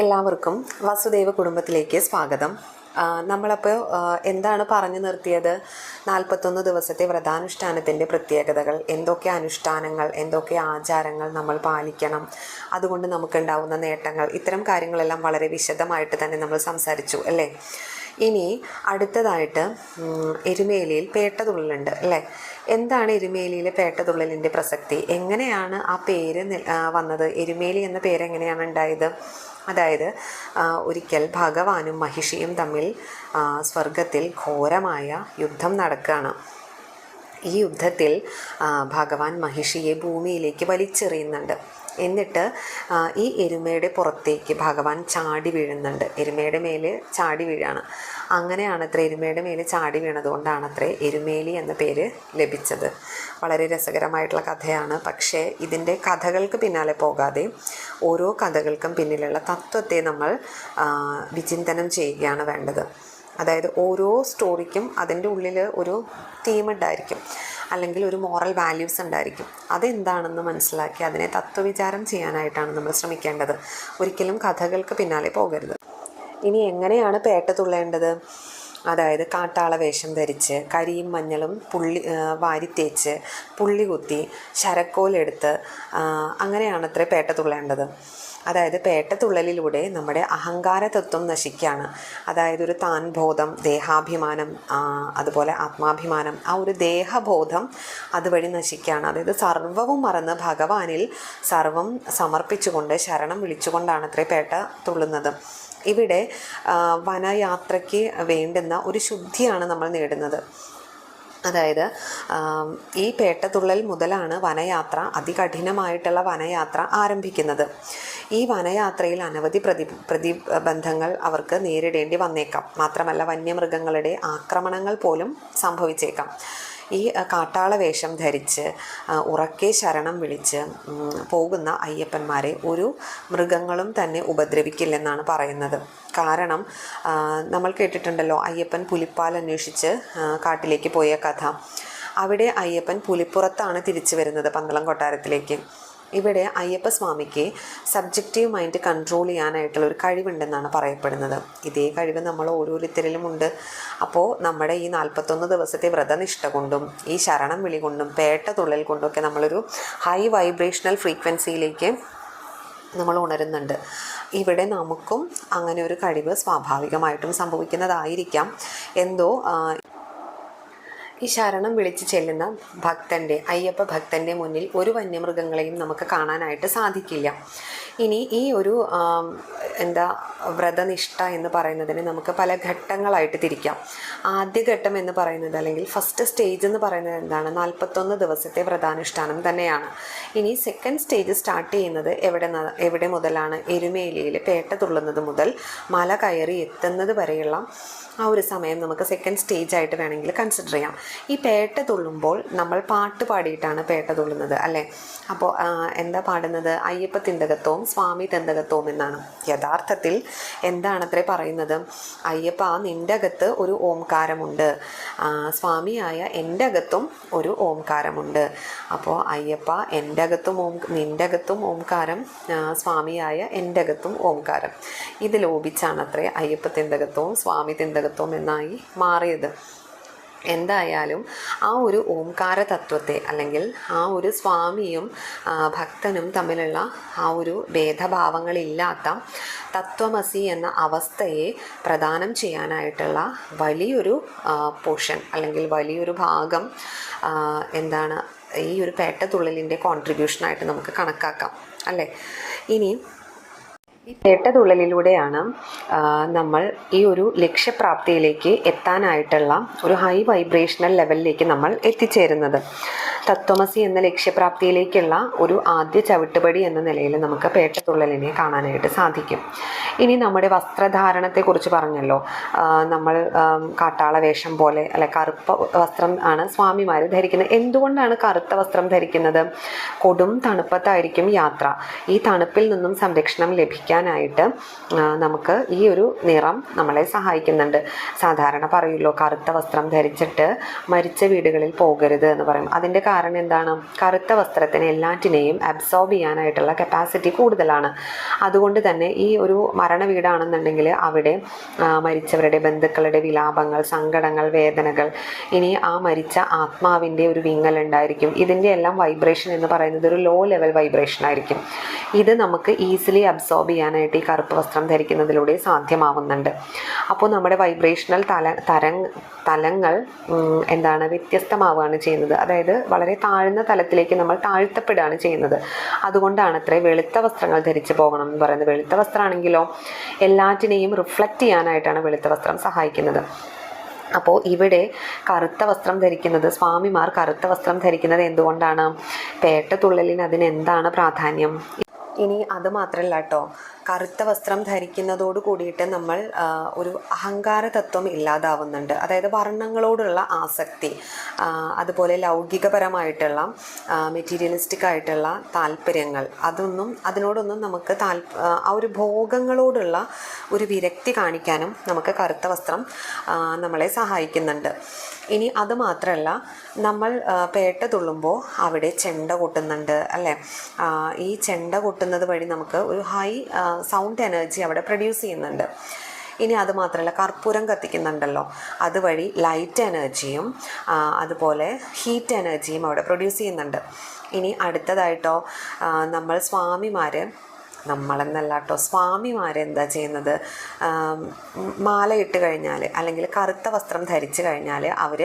എല്ലാവർക്കും വസുദേവ കുടുംബത്തിലേക്ക് സ്വാഗതം. നമ്മളപ്പോൾ എന്താണ് പറഞ്ഞു നിർത്തിയത്? നാൽപ്പത്തൊന്ന് ദിവസത്തെ വ്രതാനുഷ്ഠാനത്തിന്റെ പ്രത്യേകതകൾ എന്തൊക്കെ അനുഷ്ഠാനങ്ങൾ എന്തൊക്കെ ആചാരങ്ങൾ നമ്മൾ പാലിക്കണം അതുകൊണ്ട് നമുക്കുണ്ടാവുന്ന നേട്ടങ്ങൾ ഇത്തരം കാര്യങ്ങളെല്ലാം വളരെ വിശദമായിട്ട് തന്നെ നമ്മൾ സംസാരിച്ചു അല്ലേ? ഇനി അടുത്തതായിട്ട് എരുമേലിയിൽ പേട്ടതുള്ളലുണ്ട് അല്ലേ? എന്താണ് എരുമേലിയിലെ പേട്ടതുള്ളലിന്റെ പ്രസക്തി? എങ്ങനെയാണ് ആ പേര് വന്നത്? എരുമേലി എന്ന പേര് എങ്ങനെയാണ് ഉണ്ടായത്? അതായത് ഒരിക്കൽ ഭഗവാനും മഹിഷിയും തമ്മിൽ സ്വർഗത്തിൽ ഘോരമായ യുദ്ധം നടക്കുകയാണ്. ഈ യുദ്ധത്തിൽ ഭഗവാൻ മഹിഷിയെ ഭൂമിയിലേക്ക് വലിച്ചെറിയുന്നുണ്ട്. എന്നിട്ട് ഈ എരുമയുടെ പുറത്തേക്ക് ഭഗവാൻ ചാടി വീഴുന്നുണ്ട്. എരുമയുടെ മേൽ ചാടി വീഴാണ്. അങ്ങനെയാണ് അത്ര എരുമയുടെ മേൽ ചാടി വീണതുകൊണ്ടാണ് അത്രേ എരുമേലി എന്ന പേര് ലഭിച്ചത്. വളരെ രസകരമായിട്ടുള്ള കഥയാണ്. പക്ഷേ ഇതിന്റെ കഥകൾക്ക് പിന്നാലെ പോകാതെ ഓരോ കഥകൾക്കും പിന്നിലുള്ള തത്വത്തെ നമ്മൾ വിചിന്തനം ചെയ്യുകയാണ് വേണ്ടത്. അതായത് ഓരോ സ്റ്റോറിക്കും അതിന്റെ ഉള്ളിൽ ഒരു തീം ഉണ്ടായിരിക്കും. അല്ലെങ്കിൽ ഒരു മോറൽ വാല്യൂസ് ഉണ്ടായിരിക്കും. അതെന്താണെന്ന് മനസ്സിലാക്കി അതിനെ തത്വവിചാരം ചെയ്യാനായിട്ടാണ് നമ്മൾ ശ്രമിക്കേണ്ടത്. ഒരിക്കലും കഥകൾക്ക് പിന്നാലെ പോകരുത്. ഇനി എങ്ങനെയാണ് പേട്ട തുള്ളേണ്ടത്? അതായത് കാട്ടാള വേഷം ധരിച്ച് കരിയും മഞ്ഞളും പുള്ളി വാരിത്തേച്ച് പുള്ളി കുത്തി ശരക്കോലെടുത്ത് അങ്ങനെയാണ് അങ്ങനെയാണത്രേ പേട്ട തുള്ളേണ്ടത്. അതായത് പേട്ടത്തുള്ളലിലൂടെ നമ്മുടെ അഹങ്കാര തത്വം നശിക്കുകയാണ്. അതായത് ഒരു താൻ ബോധം ദേഹാഭിമാനം അതുപോലെ ആത്മാഭിമാനം ആ ഒരു ദേഹബോധം അതുവഴി നശിക്കുകയാണ്. അതായത് സർവവും മറന്ന് ഭഗവാനിൽ സർവം സമർപ്പിച്ചുകൊണ്ട് ശരണം വിളിച്ചുകൊണ്ടാണ് അത്രേ പേട്ട തുള്ളുന്നത്. ഇവിടെ വനയാത്രയ്ക്ക് വേണ്ടുന്ന ഒരു ശുദ്ധിയാണ് നമ്മൾ നേടുന്നത്. അതായത് ഈ പേട്ടതുള്ളൽ മുതലാണ് വനയാത്ര അതികഠിനമായിട്ടുള്ള വനയാത്ര ആരംഭിക്കുന്നത്. ഈ വനയാത്രയിൽ അനവധി പ്രതി പ്രതിബന്ധങ്ങൾ അവർക്ക് നേരിടേണ്ടി വന്നേക്കാം. മാത്രമല്ല വന്യമൃഗങ്ങളുടെ ആക്രമണങ്ങൾ പോലും സംഭവിച്ചേക്കാം. ഈ കാട്ടാള വേഷം ധരിച്ച് ഉറക്കെ ശരണം വിളിച്ച് പോകുന്ന അയ്യപ്പന്മാരെ ഒരു മൃഗങ്ങളും തന്നെ ഉപദ്രവിക്കില്ലെന്നാണ് പറയുന്നത്. കാരണം നമ്മൾ കേട്ടിട്ടുണ്ടല്ലോ അയ്യപ്പൻ പുലിപ്പാൽ അന്വേഷിച്ച് കാട്ടിലേക്ക് പോയ കഥ. അവിടെ അയ്യപ്പൻ പുലിപ്പുറത്താണ് തിരിച്ചു വരുന്നത് പന്തളം കൊട്ടാരത്തിലേക്ക്. ഇവിടെ അയ്യപ്പ സ്വാമിക്ക് സബ്ജക്റ്റീവ് മൈൻഡ് കൺട്രോൾ ചെയ്യാനായിട്ടുള്ള ഒരു കഴിവുണ്ടെന്നാണ് പറയപ്പെടുന്നത്. ഇതേ കഴിവ് നമ്മൾ ഓരോരുത്തരിലും ഉണ്ട്. അപ്പോൾ നമ്മുടെ ഈ നാൽപ്പത്തൊന്ന് ദിവസത്തെ വ്രതനിഷ്ഠ കൊണ്ടും ഈ ശരണം വിളി കൊണ്ടും പേട്ട തുള്ളൽ കൊണ്ടും ഒക്കെ നമ്മളൊരു ഹൈ വൈബ്രേഷണൽ ഫ്രീക്വൻസിയിലേക്ക് നമ്മൾ ഉണരുന്നുണ്ട്. ഇവിടെ നമുക്കും അങ്ങനെ ഒരു കഴിവ് സ്വാഭാവികമായിട്ടും സംഭവിക്കുന്നതായിരിക്കാം. എന്തോ ഈ ശരണം വിളിച്ച് ചെല്ലുന്ന ഭക്തന്റെ അയ്യപ്പ ഭക്തന്റെ മുന്നിൽ ഒരു വന്യമൃഗങ്ങളെയും നമുക്ക് കാണാനായിട്ട് സാധിക്കില്ല. ഇനി ഈ ഒരു എന്താ വ്രതനിഷ്ഠ എന്ന് പറയുന്നതിന് നമുക്ക് പല ഘട്ടങ്ങളായിട്ട് തിരിക്കാം. ആദ്യ ഘട്ടം എന്ന് പറയുന്നത് അല്ലെങ്കിൽ ഫസ്റ്റ് സ്റ്റേജ് എന്ന് പറയുന്നത് എന്താണ്? നാൽപ്പത്തൊന്ന് ദിവസത്തെ വ്രതാനുഷ്ഠാനം തന്നെയാണ്. ഇനി സെക്കൻഡ് സ്റ്റേജ് സ്റ്റാർട്ട് ചെയ്യുന്നത് എവിടെ എവിടെ മുതലാണ്? എരുമേലിയിൽ പേട്ട തുള്ളുന്നത് മുതൽ മല കയറി എത്തുന്നത് വരെയുള്ള ആ ഒരു സമയം നമുക്ക് സെക്കൻഡ് സ്റ്റേജ് ആയിട്ട് വേണമെങ്കിൽ കൺസിഡർ ചെയ്യാം. ഈ പേട്ട തുള്ളുമ്പോൾ നമ്മൾ പാട്ട് പാടിയിട്ടാണ് പേട്ട തുള്ളുന്നത് അല്ലേ? അപ്പോൾ എന്താ പാടുന്നത്? അയ്യപ്പ തിന്തകത്വവും സ്വാമി തിന്തകത്വവും എന്നാണ്. യഥാർത്ഥത്തിൽ എന്താണത്രേ പറയുന്നത്? അയ്യപ്പ നിന്റെ അകത്ത് ഒരു ഓംകാരമുണ്ട്. സ്വാമിയായ എന്റെ അകത്തും ഒരു ഓംകാരമുണ്ട്. അപ്പോൾ അയ്യപ്പ എന്റെ അകത്തും ഓം നിന്റെ അകത്തും ഓംകാരം സ്വാമിയായ എന്റെ അകത്തും ഓംകാരം. ഇത് ലോപിച്ചാണത്രേ അയ്യപ്പ തിന്തകത്വവും സ്വാമി തിന്തകത്വവും എന്നായി മാറിയത്. എന്തായാലും ആ ഒരു ഓംകാര തത്വത്തെ അല്ലെങ്കിൽ ആ ഒരു സ്വാമിയും ഭക്തനും തമ്മിലുള്ള ആ ഒരു ഭേദഭാവങ്ങളില്ലാത്ത തത്വമസി എന്ന അവസ്ഥയെ പ്രദാനം ചെയ്യാനായിട്ടുള്ള വലിയൊരു പോർഷൻ അല്ലെങ്കിൽ വലിയൊരു ഭാഗം എന്താണ് ഈ ഒരു പേട്ടത്തുള്ളലിന്റെ കോൺട്രിബ്യൂഷനായിട്ട് നമുക്ക് കണക്കാക്കാം അല്ലേ? ഇനി ഈ നേട്ടതുള്ളലിലൂടെയാണ് നമ്മൾ ഈ ഒരു ലക്ഷ്യപ്രാപ്തിയിലേക്ക് എത്താനായിട്ടുള്ള ഒരു ഹൈ വൈബ്രേഷണൽ ലെവലിലേക്ക് നമ്മൾ എത്തിച്ചേരുന്നത്. തത്വമസി എന്ന ലക്ഷ്യപ്രാപ്തിയിലേക്കുള്ള ഒരു ആദ്യ ചവിട്ടുപടി എന്ന നിലയിൽ നമുക്ക് പേട്ടത്തുള്ളലിനെ കാണാനായിട്ട് സാധിക്കും. ഇനി നമ്മുടെ വസ്ത്രധാരണത്തെക്കുറിച്ച് പറഞ്ഞല്ലോ. നമ്മൾ കാട്ടാള വേഷം പോലെ അല്ലെ കറുപ്പ് വസ്ത്രം ആണ് സ്വാമിമാർ ധരിക്കുന്നത്. എന്തുകൊണ്ടാണ് കറുത്ത വസ്ത്രം ധരിക്കുന്നത്? കൊടും തണുപ്പത്തായിരിക്കും യാത്ര. ഈ തണുപ്പിൽ നിന്നും സംരക്ഷണം ലഭിക്കാനായിട്ട് ആ, നമുക്ക് ഈ ഒരു നിറം നമ്മളെ സഹായിക്കുന്നുണ്ട്. സാധാരണ പറയുമല്ലോ കറുത്ത വസ്ത്രം ധരിച്ചിട്ട് മരിച്ച വീടുകളിൽ പോകരുത് എന്ന് പറയും. അതിന്റെ കാരണം എന്താണ്? കറുത്ത വസ്ത്രത്തിന് എല്ലാറ്റിനെയും അബ്സോർബ് ചെയ്യാനായിട്ടുള്ള കപ്പാസിറ്റി കൂടുതലാണ്. അതുകൊണ്ട് തന്നെ ഈ ഒരു മരണ വീടാണെന്നുണ്ടെങ്കിൽ അവിടെ മരിച്ചവരുടെ ബന്ധുക്കളുടെ വിലാപങ്ങൾ സങ്കടങ്ങൾ വേദനകൾ ഇനി ആ മരിച്ച ആത്മാവിന്റെ ഒരു വിങ്ങൽ ഉണ്ടായിരിക്കും. ഇതിന്റെ എല്ലാം വൈബ്രേഷൻ എന്ന് പറയുന്നത് ഒരു ലോ ലെവൽ വൈബ്രേഷൻ ആയിരിക്കും. ഇത് നമുക്ക് ഈസിലി അബ്സോർബ് ചെയ്യാനായിട്ട് ഈ കറുപ്പ് വസ്ത്രം ധരിക്കുന്നതിലൂടെ സാധ്യമാവുന്നുണ്ട്. അപ്പോൾ നമ്മുടെ വൈബ്രേഷണൽ തല തരങ് തലങ്ങൾ എന്താണ് വ്യത്യസ്തമാവുകയാണ് ചെയ്യുന്നത്. അതായത് വളരെ താഴ്ന്ന തലത്തിലേക്ക് നമ്മൾ താഴ്ത്തപ്പെടുകയാണ് ചെയ്യുന്നത്. അതുകൊണ്ടാണ് അത്രേ വെളുത്ത വസ്ത്രങ്ങൾ ധരിച്ചു പോകണം എന്ന് പറയുന്നത്. വെളുത്ത വസ്ത്രമാണെങ്കിലോ എല്ലാറ്റിനെയും റിഫ്ലക്റ്റ് ചെയ്യാനായിട്ടാണ് വെളുത്ത വസ്ത്രം സഹായിക്കുന്നത്. അപ്പോൾ ഇവിടെ കറുത്ത വസ്ത്രം ധരിക്കുന്നത് സ്വാമിമാർ കറുത്ത വസ്ത്രം ധരിക്കുന്നത് എന്തുകൊണ്ടാണ്? പേട്ടതുള്ളലിന് അതിന് എന്താണ് പ്രാധാന്യം? ഇനി അത് മാത്രമല്ല കേട്ടോ കറുത്ത വസ്ത്രം ധരിക്കുന്നതോട് കൂടിയിട്ട് നമ്മൾ ഒരു അഹങ്കാര തത്വം ഇല്ലാതാവുന്നുണ്ട്. അതായത് വർണങ്ങളോടുള്ള ആസക്തി അതുപോലെ ലൗകികപരമായിട്ടുള്ള മെറ്റീരിയലിസ്റ്റിക് ആയിട്ടുള്ള താല്പര്യങ്ങൾ അതൊന്നും അതിനോടൊന്നും നമുക്ക് താല്പ ആ, ഒരു ഭോഗങ്ങളോടുള്ള ഒരു വിരക്തി കാണിക്കാനും നമുക്ക് കറുത്ത വസ്ത്രം നമ്മളെ സഹായിക്കുന്നുണ്ട്. ഇനി അത് മാത്രമല്ല നമ്മൾ പേട്ട തുള്ളുമ്പോൾ അവിടെ ചെണ്ട കൊട്ടുന്നുണ്ട് അല്ലേ? ഈ ചെണ്ട കൊട്ടുന്നത് വഴി നമുക്ക് ഒരു ഹൈ സൗണ്ട് എനർജി അവിടെ പ്രൊഡ്യൂസ് ചെയ്യുന്നുണ്ട്. ഇനി അത് മാത്രമല്ല കർപ്പൂരം കത്തിക്കുന്നുണ്ടല്ലോ. അതുവഴി ലൈറ്റ് എനർജിയും അതുപോലെ ഹീറ്റ് എനർജിയും അവിടെ പ്രൊഡ്യൂസ് ചെയ്യുന്നുണ്ട്. ഇനി അടുത്തതായിട്ടോ നമ്മൾ സ്വാമിമാർ നമ്മളെന്നല്ല കേട്ടോ സ്വാമിമാരെന്താ ചെയ്യുന്നത്? മാലയിട്ട് കഴിഞ്ഞാൽ അല്ലെങ്കിൽ കറുത്ത വസ്ത്രം ധരിച്ചു കഴിഞ്ഞാൽ അവർ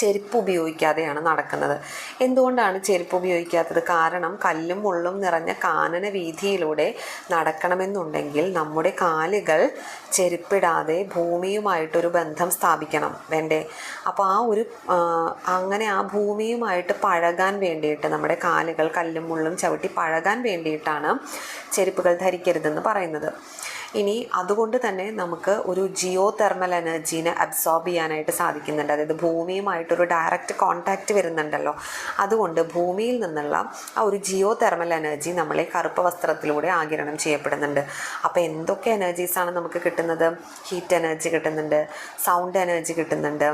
ചെരുപ്പ് ഉപയോഗിക്കാതെയാണ് നടക്കുന്നത്. എന്തുകൊണ്ടാണ് ചെരുപ്പ് ഉപയോഗിക്കാത്തത്? കാരണം കല്ലും മുള്ളും നിറഞ്ഞ കാനന വീതിയിലൂടെ നടക്കണമെന്നുണ്ടെങ്കിൽ നമ്മുടെ കാലുകൾ ചെരുപ്പിടാതെ ഭൂമിയുമായിട്ടൊരു ബന്ധം സ്ഥാപിക്കണം. വേണ്ടേ? അപ്പോൾ ആ ഒരു അങ്ങനെ ആ ഭൂമിയുമായിട്ട് പഴകാൻ വേണ്ടിയിട്ട് നമ്മുടെ കാലുകൾ കല്ലും മുള്ളും ചവിട്ടി പഴകാൻ വേണ്ടിയിട്ടാണ് ചെരുപ്പുകൾ ധരിക്കരുതെന്ന് പറയുന്നത്. ഇനി അതുകൊണ്ട് തന്നെ നമുക്ക് ഒരു ജിയോ തെർമൽ എനർജീനെ അബ്സോർബ് ചെയ്യാനായിട്ട് സാധിക്കുന്നുണ്ട്. അതായത് ഭൂമിയുമായിട്ടൊരു ഡയറക്റ്റ് കോൺടാക്റ്റ് വരുന്നുണ്ടല്ലോ. അതുകൊണ്ട് ഭൂമിയിൽ നിന്നുള്ള ആ ഒരു ജിയോ തെർമൽ എനർജി നമ്മളെ കറുപ്പ് വസ്ത്രത്തിലൂടെ ആകിരണം ചെയ്യപ്പെടുന്നുണ്ട്. അപ്പോൾ എന്തൊക്കെ എനർജീസാണ് നമുക്ക് കിട്ടുന്നത്? ഹീറ്റ് എനർജി കിട്ടുന്നുണ്ട് സൗണ്ട് എനർജി കിട്ടുന്നുണ്ട്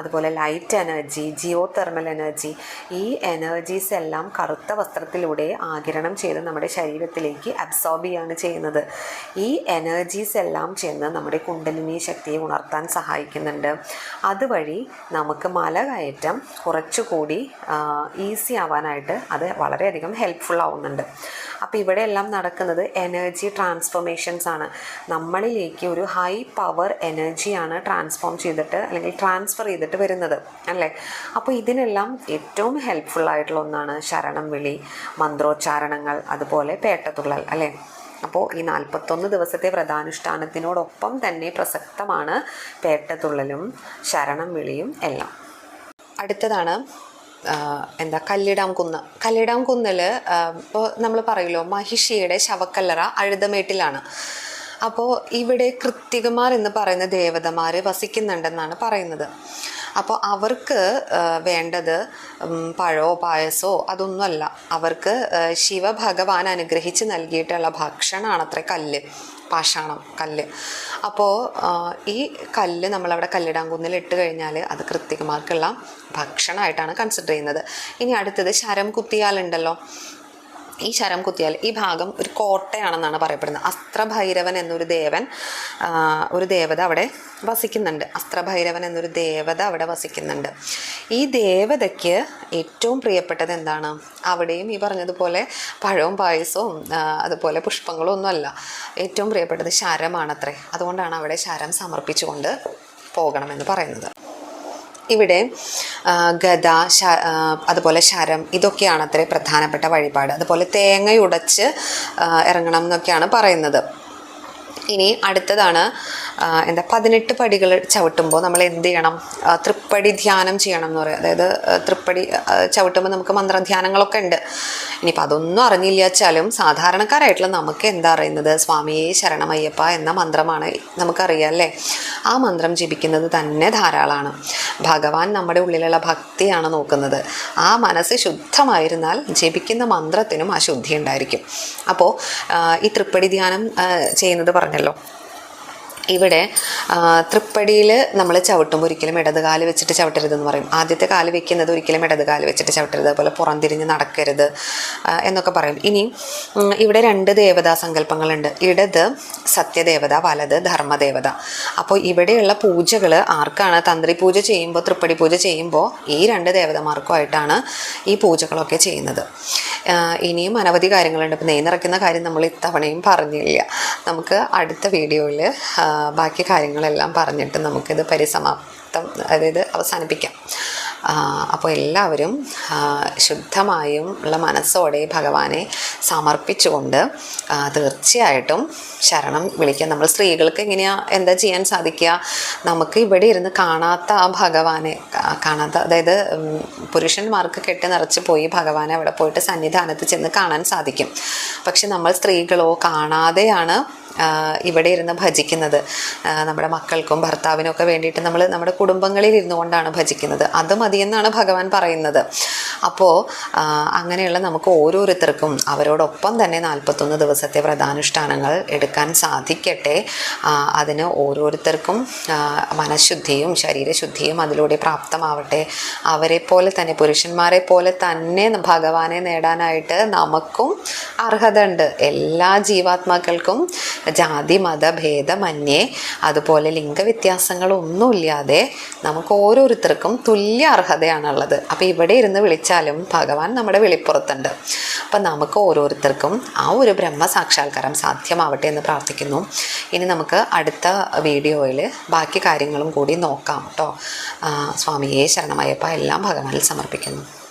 അതുപോലെ light energy geothermal energy ഈ എനർജീസ് എല്ലാം കറുത്ത വസ്ത്രത്തിലൂടെ ആകിരണം ചെയ്ത് നമ്മുടെ ശരീരത്തിലേക്ക് അബ്സോർബ് ചെയ്യാണ് ചെയ്യുന്നത്. ഈ എനർജീസ് എല്ലാം ചെന്ന് നമ്മുടെ കുണ്ടലിനി ശക്തിയെ ഉണർത്താൻ സഹായിക്കുന്നുണ്ട്. അതുവഴി നമുക്ക് മല കയറ്റം കുറച്ചുകൂടി ഈസി ആവാനായിട്ട് അത് വളരെയധികം ഹെൽപ്ഫുൾ ആവുന്നുണ്ട്. അപ്പോൾ ഇവിടെ എല്ലാം നടക്കുന്നത് എനർജി ട്രാൻസ്ഫോർമേഷൻസ് ആണ്. നമ്മളിലേക്ക് ഒരു ഹൈ പവർ എനർജിയാണ് ട്രാൻസ്ഫോം ചെയ്തിട്ട് അല്ലെങ്കിൽ ട്രാൻസ്ഫർ ചെയ്തിട്ട് വരുന്നത് അല്ലേ? അപ്പോൾ ഇതിനെല്ലാം ഏറ്റവും ഹെൽപ്ഫുൾ ആയിട്ടുള്ള ഒന്നാണ് ശരണം വിളി മന്ത്രോച്ചാരണങ്ങൾ അതുപോലെ പേട്ടത്തുള്ളൽ അല്ലേ? അപ്പോൾ ഈ നാൽപ്പത്തൊന്ന് ദിവസത്തെ വ്രതാനുഷ്ഠാനത്തിനോടൊപ്പം തന്നെ പ്രസക്തമാണ് പേട്ടതുള്ളലും ശരണം വിളിയും എല്ലാം. അടുത്തതാണ് എന്താ കല്ലിടാം കുന്ന്. കല്ലിടാം കുന്നിൽ ഇപ്പോൾ നമ്മൾ പറയുമല്ലോ മഹിഷിയുടെ ശവക്കല്ലറ അഴുതമേട്ടിലാണ്. അപ്പോൾ ഇവിടെ കൃത്തികമാർ എന്ന് പറയുന്ന ദേവതമാർ വസിക്കുന്നുണ്ടെന്നാണ് പറയുന്നത്. അപ്പോൾ അവർക്ക് വേണ്ടത് പഴോ പഴമോ പായസമോ അതൊന്നുമല്ല. അവർക്ക് ശിവഭഗവാൻ അനുഗ്രഹിച്ച് നൽകിയിട്ടുള്ള ഭക്ഷണമാണത്രേ കല്ല് പാഷാണം കല്ല്. അപ്പോൾ ഈ കല്ല് നമ്മളവിടെ കല്ലിടാങ്കുന്നിൽ ഇട്ട് കഴിഞ്ഞാൽ അത് കൃത്യമാർക്കുള്ള ഭക്ഷണമായിട്ടാണ് കൺസിഡർ ചെയ്യുന്നത്. ഇനി അടുത്തത് ശരം കുത്തിയാലുണ്ടല്ലോ. ഈ ശരം കുത്തിയാൽ ഈ ഭാഗം ഒരു കോട്ടയാണെന്നാണ് പറയപ്പെടുന്നത്. അസ്ത്രഭൈരവൻ എന്നൊരു ദേവൻ ഒരു ദേവത അവിടെ വസിക്കുന്നുണ്ട്. അസ്ത്രഭൈരവൻ എന്നൊരു ദേവത അവിടെ വസിക്കുന്നുണ്ട്. ഈ ദേവതയ്ക്ക് ഏറ്റവും പ്രിയപ്പെട്ടത് എന്താണ്? അവിടെയും ഈ പറഞ്ഞതുപോലെ പഴവും പായസവും അതുപോലെ പുഷ്പങ്ങളും ഒന്നുമല്ല. ഏറ്റവും പ്രിയപ്പെട്ടത് ശരമാണത്രേ. അതുകൊണ്ടാണ് അവിടെ ശരം സമർപ്പിച്ചുകൊണ്ട് പോകണമെന്ന് പറയുന്നത്. ഇവിടെ ഗത അതുപോലെ ശരം ഇതൊക്കെയാണ് അത്രേ പ്രധാനപ്പെട്ട വഴിപാട്. അതുപോലെ തേങ്ങയുടച്ച് ഇറങ്ങണം എന്നൊക്കെയാണ് പറയുന്നത്. ഇനി അടുത്തതാണ് എന്താ പതിനെട്ട് പടികൾ ചവിട്ടുമ്പോൾ നമ്മൾ എന്ത് ചെയ്യണം? തൃപ്പടി ധ്യാനം ചെയ്യണം എന്ന് പറയും. അതായത് തൃപ്പടി ചവിട്ടുമ്പോൾ നമുക്ക് മന്ത്രധ്യാനങ്ങളൊക്കെ ഉണ്ട്. ഇനിയിപ്പോൾ അതൊന്നും അറിഞ്ഞില്ല വെച്ചാലും സാധാരണക്കാരായിട്ടുള്ള നമുക്ക് എന്താ അറിയുന്നത്? സ്വാമിയെ ശരണമയ്യപ്പ എന്ന മന്ത്രമാണ് നമുക്കറിയാം അല്ലേ? ആ മന്ത്രം ജപിക്കുന്നത് തന്നെ ധാരാളമാണ്. ഭഗവാൻ നമ്മുടെ ഉള്ളിലുള്ള ഭക്തിയാണ് നോക്കുന്നത്. ആ മനസ്സ് ശുദ്ധമായിരുന്നാൽ ജപിക്കുന്ന മന്ത്രത്തിനും ആ ശുദ്ധി ഉണ്ടായിരിക്കും അപ്പോൾ ഈ തൃപ്പടി ധ്യാനം ചെയ്യുന്നത് പറഞ്ഞല്ലോ. ഇവിടെ തൃപ്പടിയിൽ നമ്മൾ ചവിട്ടുമ്പോൾ ഒരിക്കലും ഇടത് കാൽ വെച്ചിട്ട് ചവിട്ടരുതെന്ന് പറയും. ആദ്യത്തെ കാൽ വെക്കുന്നത് ഒരിക്കലും ഇടത് കാൽ വെച്ചിട്ട് ചവിട്ടരുത്. അതുപോലെ പുറംതിരിഞ്ഞ് നടക്കരുത് എന്നൊക്കെ പറയും. ഇനി ഇവിടെ രണ്ട് ദേവതാ സങ്കല്പങ്ങളുണ്ട്. ഇടത് സത്യദേവത വലത് ധർമ്മദേവത. അപ്പോൾ ഇവിടെയുള്ള പൂജകൾ ആർക്കാണ്? തന്ത്രി പൂജ ചെയ്യുമ്പോൾ തൃപ്പടി പൂജ ചെയ്യുമ്പോൾ ഈ രണ്ട് ദേവതമാർക്കുമായിട്ടാണ് ഈ പൂജകളൊക്കെ ചെയ്യുന്നത്. ഇനിയും അനവധി കാര്യങ്ങളുണ്ട്. ഇപ്പോൾ നെയ് നിറയ്ക്കുന്ന കാര്യം നമ്മൾ ഇത്തവണയും പറഞ്ഞില്ല. നമുക്ക് അടുത്ത വീഡിയോയിൽ ബാക്കി കാര്യങ്ങളെല്ലാം പറഞ്ഞിട്ട് നമുക്കിത് പരിസമാപ്തം അതായത് അവസാനിപ്പിക്കാം. അപ്പോൾ എല്ലാവരും ശുദ്ധമായും ഉള്ള മനസ്സോടെ ഭഗവാനെ സമർപ്പിച്ചുകൊണ്ട് തീർച്ചയായിട്ടും ശരണം വിളിക്കുക നമ്മൾ സ്ത്രീകൾക്ക് എങ്ങനെയാ എന്താ ചെയ്യാൻ സാധിക്കുക? നമുക്ക് ഇവിടെ ഇരുന്ന് കാണാത്ത ആ ഭഗവാനെ കാണാത്ത അതായത് പുരുഷന്മാർക്ക് കെട്ടി നിറച്ച് പോയി ഭഗവാനെ അവിടെ പോയിട്ട് സന്നിധാനത്ത് ചെന്ന് കാണാൻ സാധിക്കും. പക്ഷെ നമ്മൾ സ്ത്രീകളോ കാണാതെയാണ് ഇവിടെ ഇരുന്ന് ഭജിക്കുന്നത്. നമ്മുടെ മക്കൾക്കും ഭർത്താവിനും ഒക്കെ വേണ്ടിയിട്ട് നമ്മൾ നമ്മുടെ കുടുംബങ്ങളിൽ ഇരുന്നു കൊണ്ടാണ് ഭജിക്കുന്നത്. അത് മതിയെന്നാണ് ഭഗവാൻ പറയുന്നത്. അപ്പോൾ അങ്ങനെയുള്ള നമുക്ക് ഓരോരുത്തർക്കും അവരോടൊപ്പം തന്നെ നാൽപ്പത്തൊന്ന് ദിവസത്തെ വ്രതാനുഷ്ഠാനങ്ങൾ എടുക്കാൻ സാധിക്കട്ടെ. അതിന് ഓരോരുത്തർക്കും മനഃശുദ്ധിയും ശരീരശുദ്ധിയും അതിലൂടെ പ്രാപ്തമാവട്ടെ. അവരെ പോലെ തന്നെ പുരുഷന്മാരെ പോലെ തന്നെ ഭഗവാനെ നേടാനായിട്ട് നമുക്കും അർഹത ഉണ്ട് എല്ലാ ജീവാത്മാക്കൾക്കും ജാതി മത ഭേദമന്യേ അതുപോലെ ലിംഗവ്യത്യാസങ്ങളൊന്നുമില്ലാതെ നമുക്ക് ഓരോരുത്തർക്കും തുല്യ അർഹതയാണുള്ളത് അപ്പോൾ ഇവിടെ ഇരുന്ന് വിളിച്ചാലും ഭഗവാൻ നമ്മുടെ വെളിപ്പുറത്തുണ്ട്. അപ്പം നമുക്ക് ഓരോരുത്തർക്കും ആ ഒരു ബ്രഹ്മ സാക്ഷാത്കാരം സാധ്യമാവട്ടെ എന്ന് പ്രാർത്ഥിക്കുന്നു. ഇനി നമുക്ക് അടുത്ത വീഡിയോയിൽ ബാക്കി കാര്യങ്ങളും കൂടി നോക്കാം കേട്ടോ. സ്വാമിയെ ശരണമയ്യപ്പ എല്ലാം ഭഗവാനിൽ സമർപ്പിക്കുന്നു.